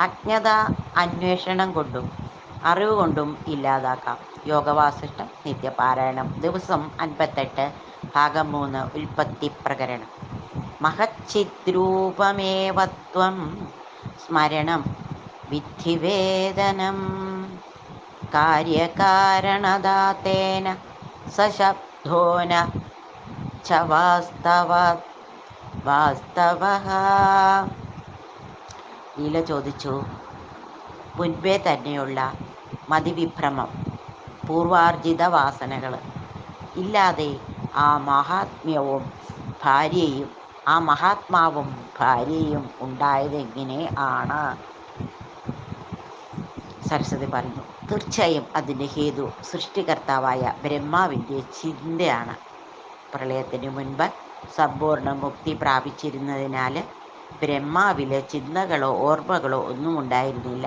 അജ്ഞത അന്വേഷണം കൊണ്ടും അറിവ് കൊണ്ടും ഇല്ലാതാക്കാം. യോഗവാസിഷ്ടം നിത്യപാരായണം. ദിവസം അൻപത്തെട്ട് ഭാഗം മൂന്ന് ഉൽപ്പത്തി പ്രകരണം. മഹച്ചിദ്രൂപമേവത്വം സ്മരണം. വിധിവേദനം. കാര്യകാരണദാതേന സശബ്ദോന ച വാസ്തവ വാസ്തവഃ ലീല ചോദിച്ചു. മുൻപേ തന്നെയുള്ള മതിവിഭ്രമം പൂർവാർജിത വാസനകൾ. ഇല്ലാതെ ആ മഹാത്മ്യവും ഭാര്യയും ആ മഹാത്മാവും ഭാര്യയും ഉണ്ടായതെങ്ങനെ ആണ്? സരസ്വതി പറഞ്ഞു തീർച്ചയായും അതിന്റെ ഹേതു സൃഷ്ടികർത്താവായ ബ്രഹ്മാവിന്റെ ചിന്തയാണ്. പ്രളയത്തിന് മുൻപ് സമ്പൂർണ മുക്തി പ്രാപിച്ചിരുന്നതിനാൽ ബ്രഹ്മാവിലെ ചിന്തകളോ ഓർമ്മകളോ ഒന്നും ഉണ്ടായിരുന്നില്ല.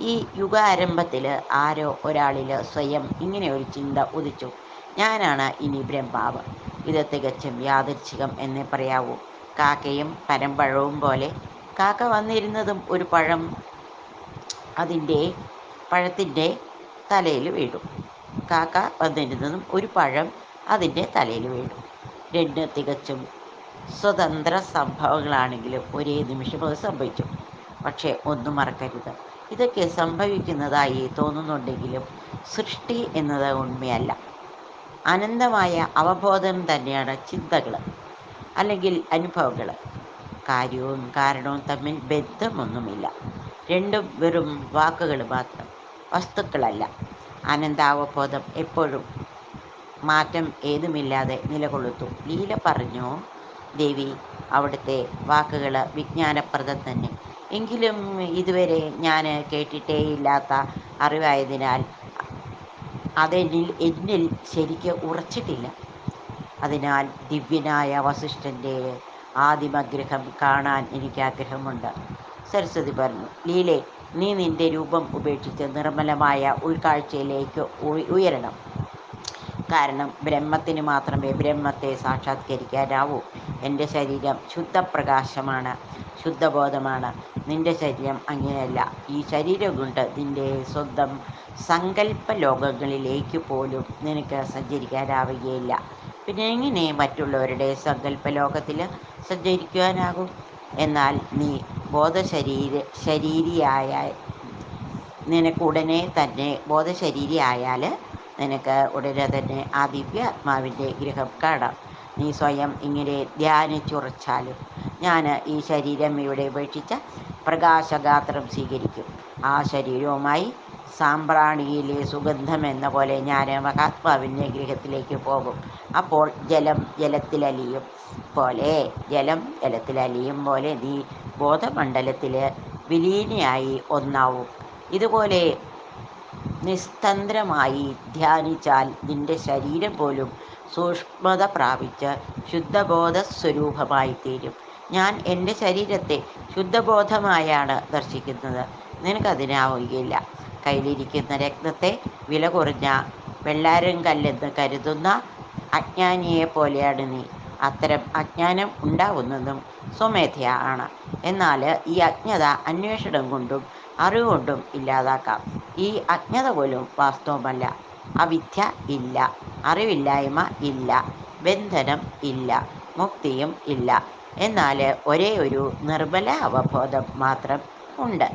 ഈ യുഗാരംഭത്തിൽ ആരോ ഒരാളിൽ സ്വയം ഇങ്ങനെ ഒരു ചിന്ത ഉദിച്ചു. ഞാനാണ് ഇനി ബ്രഹ്മാവ്. ഇത് തികച്ചും യാദൃച്ഛികം എന്നേ പറയാവൂ. കാക്കയും പരമ്പഴവും പോലെ കാക്ക വന്നിരുന്നതും ഒരു പഴം അതിന്റെ പഴത്തിന്റെ തലയിൽ വീഴും. കാക്ക വന്നിരുന്നതും ഒരു പഴം അതിന്റെ തലയിൽ വീഴും. രണ്ട് തികച്ചും സ്വതന്ത്ര സംഭവങ്ങളാണെങ്കിലും ഒരേ നിമിഷം അത് സംഭവിച്ചു. പക്ഷേ ഒന്നും മറക്കരുത്. ഇതൊക്കെ സംഭവിക്കുന്നതായി തോന്നുന്നുണ്ടെങ്കിലും സൃഷ്ടി എന്നത് ഉണ്മയല്ല. അനന്തമായ അവബോധം തന്നെയാണ് ചിന്തകൾ അല്ലെങ്കിൽ അനുഭവങ്ങൾ കാര്യവും കാരണവും തമ്മിൽ ബന്ധമൊന്നുമില്ല. രണ്ടും വെറും വാക്കുകൾ മാത്രം. വസ്തുക്കളല്ല. അനന്താവബോധം എപ്പോഴും മാറ്റം ഏതുമില്ലാതെ നിലകൊള്ളുന്നു. ലീല പറഞ്ഞു? ദേവി അവിടുത്തെ വാക്കുകൾ വിജ്ഞാനപ്രദം തന്നെ. എങ്കിലും ഇതുവരെ ഞാൻ കേട്ടിട്ടേയില്ലാത്ത അറിവായതിനാൽ അതെന്നിൽ എന്നിൽ ശരിക്ക് ഉറച്ചിട്ടില്ല. അതിനാൽ ദിവ്യനായ വസിഷ്ഠന്റെ ആദിമഗ്രഹം കാണാൻ എനിക്ക് ആഗ്രഹമുണ്ട് സരസ്വതി പറഞ്ഞു ലീലെ നീ നിന്റെ രൂപം ഉപേക്ഷിച്ച് നിർമ്മലമായ ഉൾക്കാഴ്ചയിലേക്ക് ഉയരണം. കാരണം ബ്രഹ്മത്തിന് മാത്രമേ ബ്രഹ്മത്തെ സാക്ഷാത്കരിക്കാനാവൂ എന്റെ ശരീരം ശുദ്ധപ്രകാശമാണ് ശുദ്ധബോധമാണ്. നിന്റെ ശരീരം അങ്ങനെയല്ല. ഈ ശരീരം കൊണ്ട് നിന്റെ സ്വന്തം സങ്കല്പ ലോകങ്ങളിലേക്ക് പോലും നിനക്ക് സഞ്ചരിക്കാനാവുകയില്ല. പിന്നെ എങ്ങനെ മറ്റുള്ളവരുടെ സങ്കല്പ ലോകത്തിൽ സഞ്ചരിക്കുവാനാകും? എന്നാൽ നീ ബോധശരീര ശരീരിയായ നിനക്കുടനെ തന്നെ ബോധശരീരിയായാൽ നിനക്ക് ഉടനെ തന്നെ ആ ദിവ്യാത്മാവിന്റെ ഗൃഹം കാണാം. നീ സ്വയം ഇങ്ങനെ ധ്യാനിച്ചുറച്ചാലും ഞാൻ ഈ ശരീരം ഇവിടെ ഉപേക്ഷിച്ച പ്രകാശഗാത്രം സ്വീകരിക്കും. ആ ശരീരവുമായി സാമ്പ്രാണിയിലെ സുഗന്ധം എന്ന പോലെ ഞാൻ മഹാത്മാവിന്റെ ഗൃഹത്തിലേക്ക് പോകും. അപ്പോൾ ജലം ജലത്തിലലിയും പോലെ ജലം ജലത്തിലലിയും പോലെ നീ ബോധമണ്ഡലത്തിൽ വിലീനയായി ഒന്നാവും. ഇതുപോലെ നിസ്തന്ത്രമായി ധ്യാനിച്ചാൽ നിന്റെ ശരീരം പോലും സൂക്ഷ്മത പ്രാപിച്ച് ശുദ്ധബോധ സ്വരൂപമായി തീരും. ഞാൻ എന്റെ ശരീരത്തെ ശുദ്ധബോധമായാണ് ദർശിക്കുന്നത്. നിനക്കതിനാവുകയില്ല. കയ്യിലിരിക്കുന്ന രക്തത്തെ വില കുറഞ്ഞ വെള്ളാരം കല്ലെന്ന് കരുതുന്ന അജ്ഞാനിയെ പോലെയാണ് നീ. അത്തരം അജ്ഞാനം ഉണ്ടാവുന്നതും സ്വമേധയാ ആണ്. എന്നാൽ ഈ അജ്ഞത അന്വേഷണം കൊണ്ടും അറിവുകൊണ്ടും ഇല്ലാതാക്കാം. ഈ അജ്ഞത പോലും വാസ്തവമല്ല. അവിദ്യ ഇല്ല. അറിവില്ലായ്മ ഇല്ല. ബന്ധനം ഇല്ല. മുക്തിയും ഇല്ല. എന്നാൽ ഒരേ ഒരു നിർബല അവബോധം മാത്രം ഉണ്ട്.